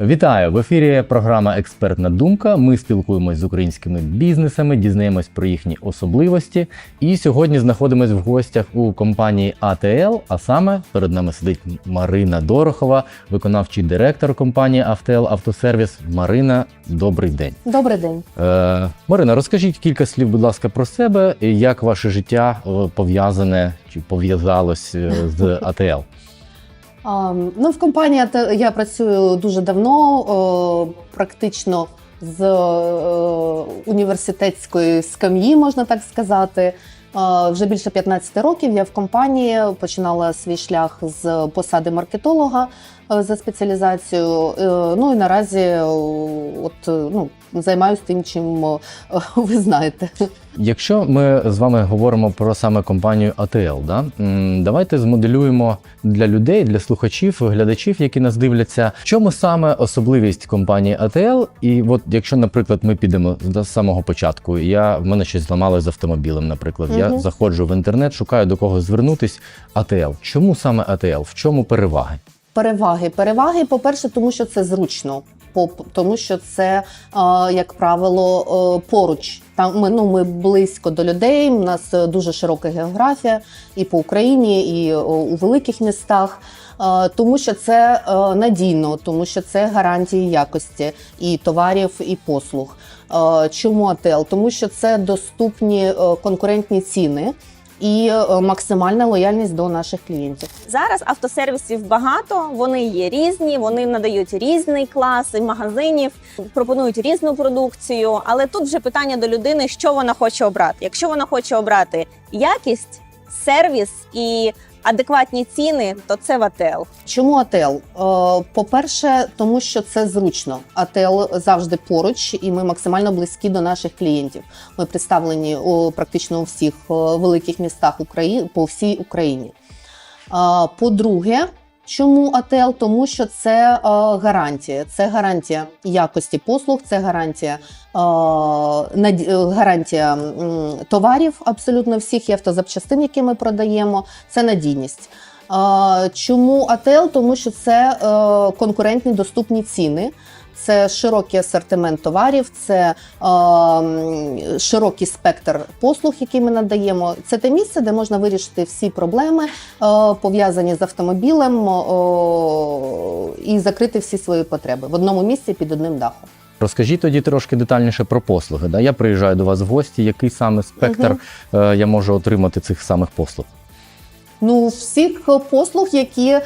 Вітаю в ефірі. Програма Експертна думка. Ми спілкуємось з українськими бізнесами, дізнаємось про їхні особливості. І сьогодні знаходимось в гостях у компанії АТЛ. А саме перед нами сидить Марина Дорохова, виконавчий директор компанії АВТЛ Автосервіс. Марина, добрий день. Добрий день. Е, Марина, розкажіть кілька слів, будь ласка, про себе і як ваше життя е, пов'язане чи пов'язалось е, з АТЛ. Ну, в компанії я працюю дуже давно, практично з е, університетської скам'ї, можна так сказати. Вже більше 15 років я в компанії починала свій шлях з посади маркетолога е, за спеціалізацією. Е, Ну і наразі от, ну, займаюся тим, чим е, ви знаєте. Якщо ми з вами говоримо про саме компанію ATL, да? давайте змоделюємо для людей, для слухачів, глядачів, які нас дивляться, в чому саме особливість компанії ATL. І от якщо, наприклад, ми підемо з самого початку, я в мене щось зламалося з автомобілем, наприклад, я заходжу в інтернет, шукаю до кого звернутись. ATL. Чому саме ATL? В чому переваги? Переваги. Переваги, по-перше, тому що це зручно. Тому що це, як правило, е, поруч. Там ми, ну, ми близько до людей. У нас е, дуже широка географія і по Україні, і е, у великих містах. Тому що це надійно, тому що це гарантії якості і товарів, і послуг. Чому АТЛ? Тому що це доступні конкурентні ціни і е, максимальна лояльність до наших клієнтів. Зараз автосервісів багато, вони є різні, вони надають різний клас магазинів, пропонують різну продукцію. Але тут вже питання до людини, що вона хоче обрати. Якщо вона хоче обрати якість, сервіс і адекватні ціни, то це в АТЛ. Чому АТЛ? Е, По-перше, тому що це зручно. АТЛ завжди поруч, і ми максимально близькі до наших клієнтів. Ми представлені у практично у всіх е, великих містах України по всій Україні. Е, По-друге, чому АТЛ? Тому що це е, гарантія. Це гарантія якості послуг, це гарантія, е, е, гарантія товарів абсолютно всіх і автозапчастин, які ми продаємо. Це надійність. Чому АТЛ? Тому що це конкурентні доступні ціни. Це широкий асортимент товарів, це е, широкий спектр послуг, які ми надаємо. Це те місце, де можна вирішити всі проблеми, е, пов'язані з автомобілем, о, і закрити всі свої потреби в одному місці під одним дахом. Розкажіть тоді трошки детальніше про послуги. Да? Я приїжджаю до вас в гості. Який саме спектр е, я можу отримати цих самих послуг? Ну, всіх послуг, які е,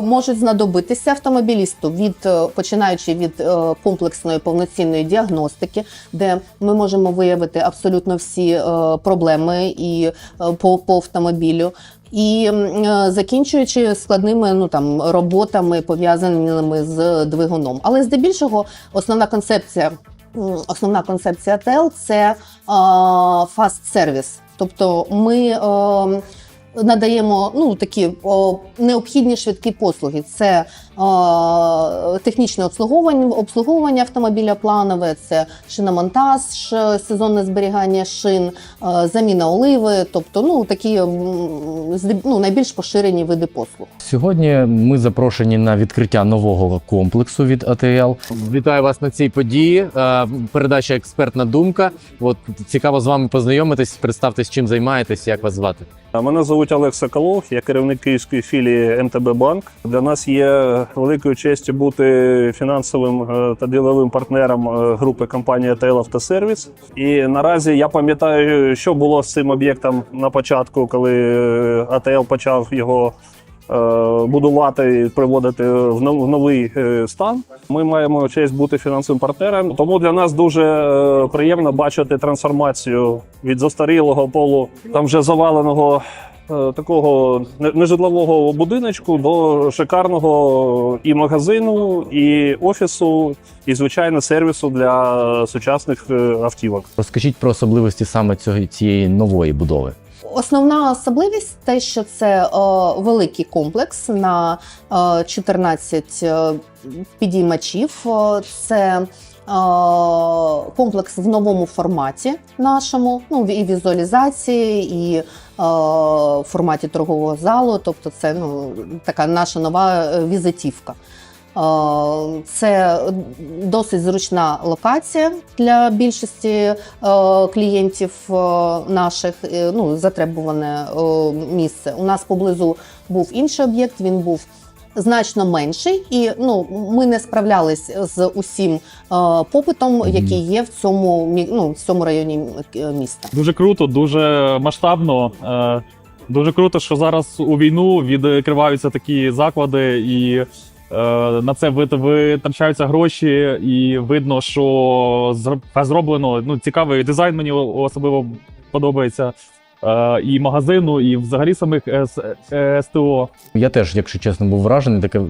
можуть знадобитися автомобілісту, від е, починаючи від е, комплексної повноцінної діагностики, де ми можемо виявити абсолютно всі е, проблеми і е, по, по автомобілю. І е, закінчуючи складними ну там роботами пов'язаними з двигуном, але здебільшого основна концепція, основна концепція ТЕЛ це фаст сервіс. Тобто ми е, надаємо ну такі о, необхідні швидкі послуги. Це о, технічне обслуговування, обслуговування автомобіля планове, це шиномонтаж, сезонне зберігання шин, е, заміна оливи, тобто ну такі ну, найбільш поширені види послуг. Сьогодні ми запрошені на відкриття нового комплексу від АТЛ. Вітаю вас на цій події. Е, Передача експертна думка. От цікаво з вами познайомитись, представтесь, чим займаєтесь, як вас звати. Мене звуть Олег Соколов, я керівник київської філії МТБ Банк. Для нас є великою честю бути фінансовим е, та діловим партнером е, групи компанії АТЛ Автосервіс. І наразі я пам'ятаю, що було з цим об'єктом на початку, коли е, АТЛ почав його. Е, Будувати приводити в новий е, стан. Ми маємо честь бути фінансовим партнером. Тому для нас дуже е, приємно бачити трансформацію від застарілого полу там вже заваленого такого нежитлового будиночку до шикарного і магазину, і офісу, і звичайно сервісу для сучасних автівок. Розкажіть про особливості саме цього цієї нової будови. Основна особливість те, що це великий комплекс на е, 14 е, підіймачів. Це комплекс в новому форматі нашому, ну і візуалізації, і е, форматі торгового залу. Тобто, це ну така наша нова е, візитівка. Е, Це досить зручна локація для більшості е, клієнтів е, наших. Ну, затребуване місце. У нас поблизу був інший об'єкт. Він був значно менший, і ну ми не справлялись з усім попитом, який є в цьому ну, в цьому районі міста. Дуже круто, дуже масштабно. Дуже круто, що зараз у війну відкриваються такі заклади, і на це вит- витрачаються гроші, і видно, що зро- зроблено ну, цікавий дизайн. Мені особливо подобається. Е, і магазину, і взагалі самих е, СТО. Я теж, якщо чесно, був вражений. Таке,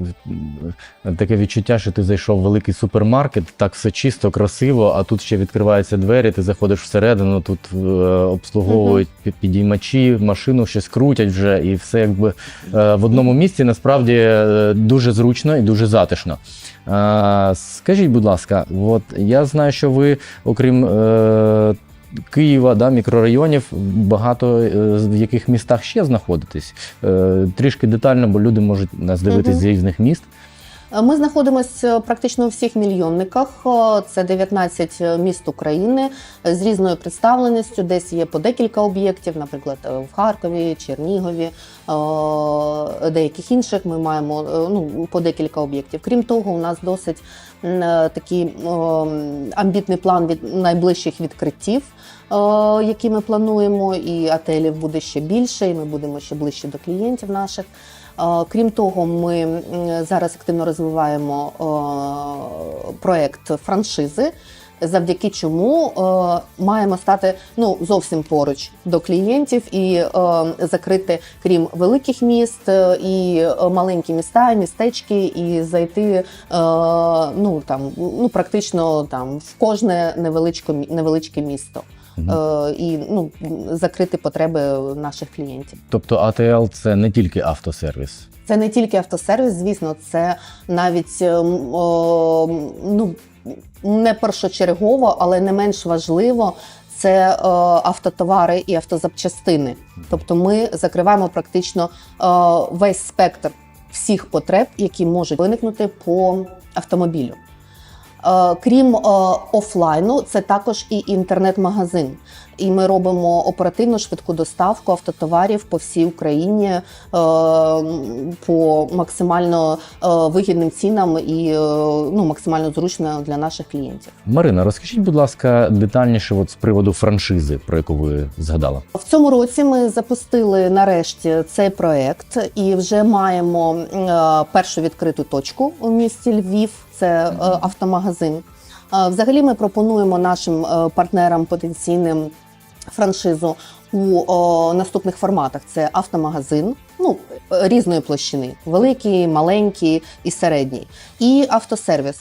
таке відчуття, що ти зайшов в великий супермаркет, так все чисто, красиво, а тут ще відкриваються двері, ти заходиш всередину, тут е, обслуговують пі- підіймачі, машину щось крутять вже, і все якби е, в одному місці насправді е, дуже зручно і дуже затишно. Е, скажіть, будь ласка, от я знаю, що ви, окрім. Е, Києва, да, мікрорайонів, багато е, в яких містах ще знаходитесь. Е, Трішки детально, бо люди можуть нас дивитись з різних міст. Е, Ми знаходимося практично у всіх мільйонниках. Е, Це 19 міст України е, з різною представленістю. Десь є по декілька об'єктів, наприклад, е, в Харкові, Чернігові, е, деяких інших. Ми маємо е, ну, по декілька об'єктів. Крім того, у нас досить е, такий е, амбітний план від найближчих відкриттів. е, Які ми плануємо, і отелів буде ще більше, і ми будемо ще ближче до клієнтів наших. Е, Крім того, ми зараз активно розвиваємо е, проект франшизи, завдяки чому е, маємо стати ну зовсім поруч до клієнтів і закрити, крім великих міст, і маленькі міста, містечки, і зайти ну там ну практично там в кожне невеличке невеличке місто. Е, і ну закрити потреби наших клієнтів. Тобто АТЛ це не тільки автосервіс. Це не тільки автосервіс, звісно, це навіть ем, о, ну не першочергово, але не менш важливо. Це е, автотовари і автозапчастини. Тобто ми закриваємо практично е, весь спектр всіх потреб, які можуть виникнути по автомобілю. Е, Крім е, офлайну, це також і інтернет-магазин. І ми робимо оперативну швидку доставку автотоварів по всій Україні е, по максимально вигідним цінам і ну, максимально зручно для наших клієнтів. Марина, розкажіть, будь ласка, детальніше от з приводу франшизи, про яку ви згадала. В цьому році ми запустили нарешті цей проект і вже маємо першу відкриту точку у місті Львів. Це е, автомагазин. Е, Взагалі, ми пропонуємо нашим е, партнерам потенційним франшизу у наступних форматах: це автомагазин, ну різної площини, великий, маленький і середній, і автосервіс.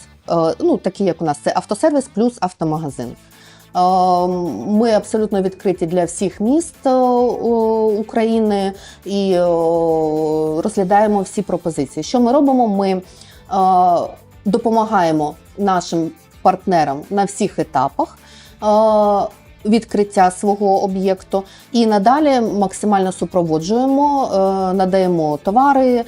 Ну, такі як у нас це автосервіс плюс автомагазин. Ми абсолютно відкриті для всіх міст України і розглядаємо всі пропозиції. Що ми робимо? Ми допомагаємо нашим партнерам на всіх етапах. е, Відкриття свого об'єкту і надалі максимально супроводжуємо, е, надаємо товари, е,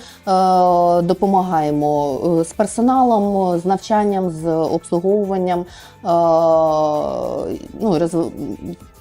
допомагаємо з персоналом, з навчанням, з обслуговуванням. Ну,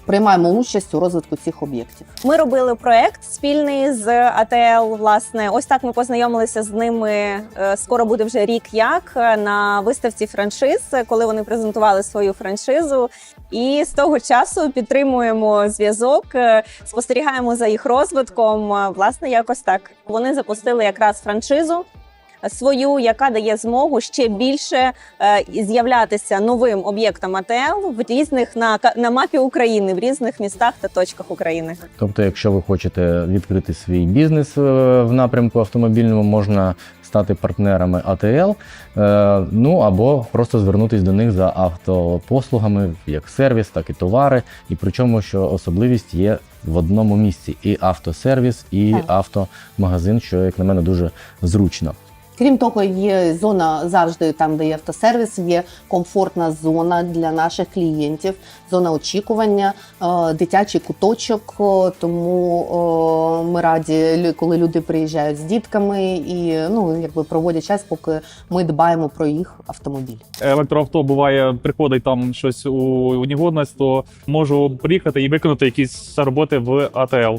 приймаємо участь у розвитку цих об'єктів. Ми робили проект спільний з АТЛ. Власне, ось так ми познайомилися з ними. е, Скоро буде вже рік як е, на виставці франшиз, коли вони презентували свою франшизу. І з того часу підтримуємо зв'язок, е, спостерігаємо за їх розвитком. Власне, якось так. Вони запустили якраз франшизу. Свою, яка дає змогу ще більше е, з'являтися новим об'єктам АТЛ в різних на, на мапі України, в різних містах та точках України. Тобто, якщо ви хочете відкрити свій бізнес е, в напрямку автомобільному, можна стати партнерами АТЛ, е, ну або просто звернутись до них за автопослугами, як сервіс, так і товари. І причому, що особливість є в одному місці: і автосервіс, і Так. автомагазин, що, як на мене, дуже зручно. Крім того, є зона завжди там, де є автосервіс, є комфортна зона для наших клієнтів, зона очікування, е, дитячий куточок. Е, Тому е, ми раді, коли люди приїжджають з дітками і ну якби проводять час, поки ми дбаємо про їх автомобіль. електроавто буває, приходить там щось у, у негодність, то можу приїхати і виконати якісь роботи в АТЛ.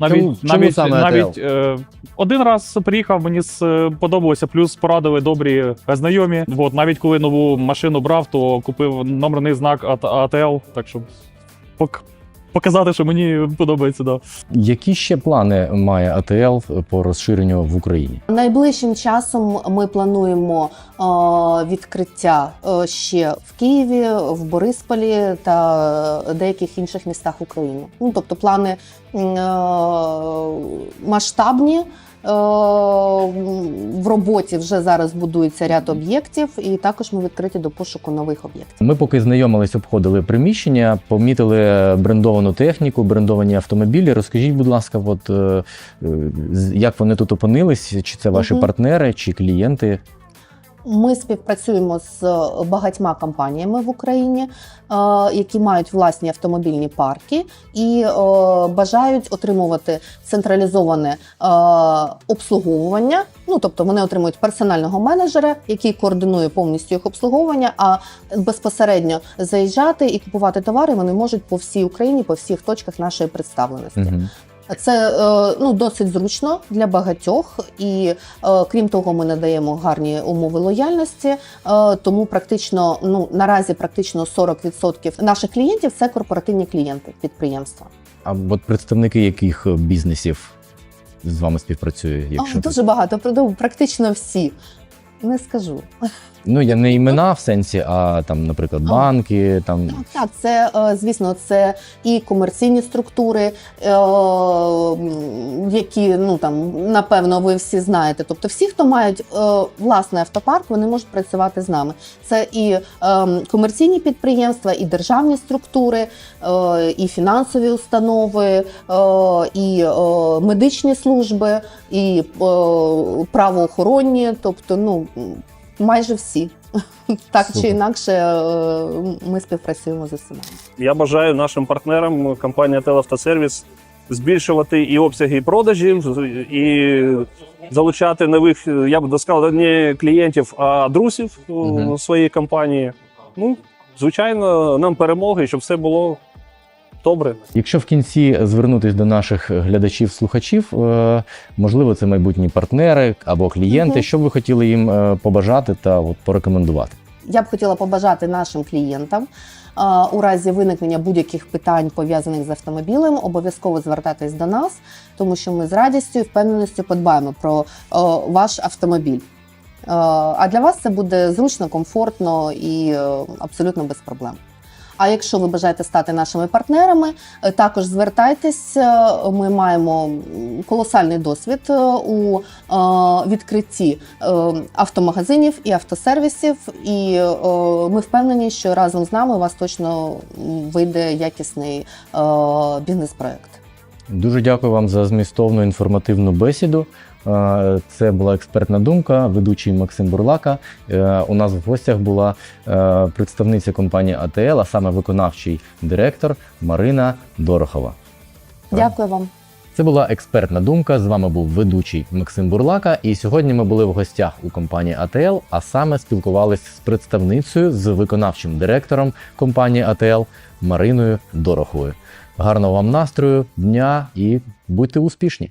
Навіть Чому- чому саме навіть е, один раз приїхав, мені сподобалося, плюс порадили добрі знайомі. От навіть коли нову машину брав, то купив номерний знак АТ- АТЛ, так щоб пок- показати, що мені подобається. Да. Які ще плани має АТЛ по розширенню в Україні? Найближчим часом ми плануємо е, відкриття е, ще в Києві, в Борисполі та деяких інших містах України. Ну тобто плани е, масштабні. Е, В роботі вже зараз будується ряд об'єктів, і також ми відкриті до пошуку нових об'єктів. Ми поки знайомились, обходили приміщення, помітили брендовану техніку, брендовані автомобілі. Розкажіть, будь ласка, от, е, е, як вони тут опинились? Чи це ваші угу. партнери, чи клієнти? Ми співпрацюємо з багатьма компаніями в Україні, е, які мають власні автомобільні парки і е, бажають отримувати централізоване е, обслуговування. Ну тобто вони отримують персонального менеджера, який координує повністю їх обслуговування. А безпосередньо заїжджати і купувати товари вони можуть по всій Україні, по всіх точках нашої представленості. Угу. Це е, ну досить зручно для багатьох, і е, крім того, ми надаємо гарні умови лояльності. Е, тому практично ну наразі практично 40% наших клієнтів це корпоративні клієнти підприємства. А от представники яких бізнесів з вами співпрацюють? Якщо О, дуже багато практично всі. Не скажу. Ну я не імена в сенсі, а там, наприклад, банки, там Так, так, це е, звісно, це і комерційні структури, е, які ну там напевно ви всі знаєте. Тобто, всі, хто мають е, власний автопарк, вони можуть працювати з нами. Це і е, комерційні підприємства, і державні структури, е, і фінансові установи, е, і е, медичні служби, і е, правоохоронні, тобто, ну майже всі. Так чи інакше, е, ми співпрацюємо з усіма. Я бажаю нашим партнерам компанії Телавтосервіс збільшувати і обсяги продажів, і залучати нових, я б сказав, не клієнтів, а друзів Мгм. у своїй компанії. Ну, звичайно, нам перемоги, щоб все було добре. Якщо в кінці звернутись до наших глядачів-слухачів, е, можливо, це майбутні партнери або клієнти, Мгм. що б ви хотіли їм е, побажати та от порекомендувати? Я б хотіла побажати нашим клієнтам е, у разі виникнення будь-яких питань пов'язаних з автомобілем, обов'язково звертатись до нас, тому що ми з радістю і впевненістю подбаємо про ваш автомобіль. А для вас це буде зручно, комфортно і абсолютно без проблем. А якщо ви бажаєте стати нашими партнерами, е, також звертайтесь. Е, Ми маємо колосальний досвід е, у відкритті автомагазинів і автосервісів, і ми впевнені, що разом з нами у вас точно вийде якісний бізнес-проект. Дуже дякую вам за змістовну інформативну бесіду. Це була експертна думка, ведучий Максим Бурлака. Е, У нас в гостях була е, представниця компанії АТЛ, а саме виконавчий директор Марина Дорохова. Дякую вам. Це була експертна думка. З вами був ведучий Максим Бурлака. І сьогодні ми були в гостях у компанії АТЛ, а саме спілкувалися з представницею з виконавчим директором компанії АТЛ Мариною Дороховою. Гарного вам настрою, дня і будьте успішні!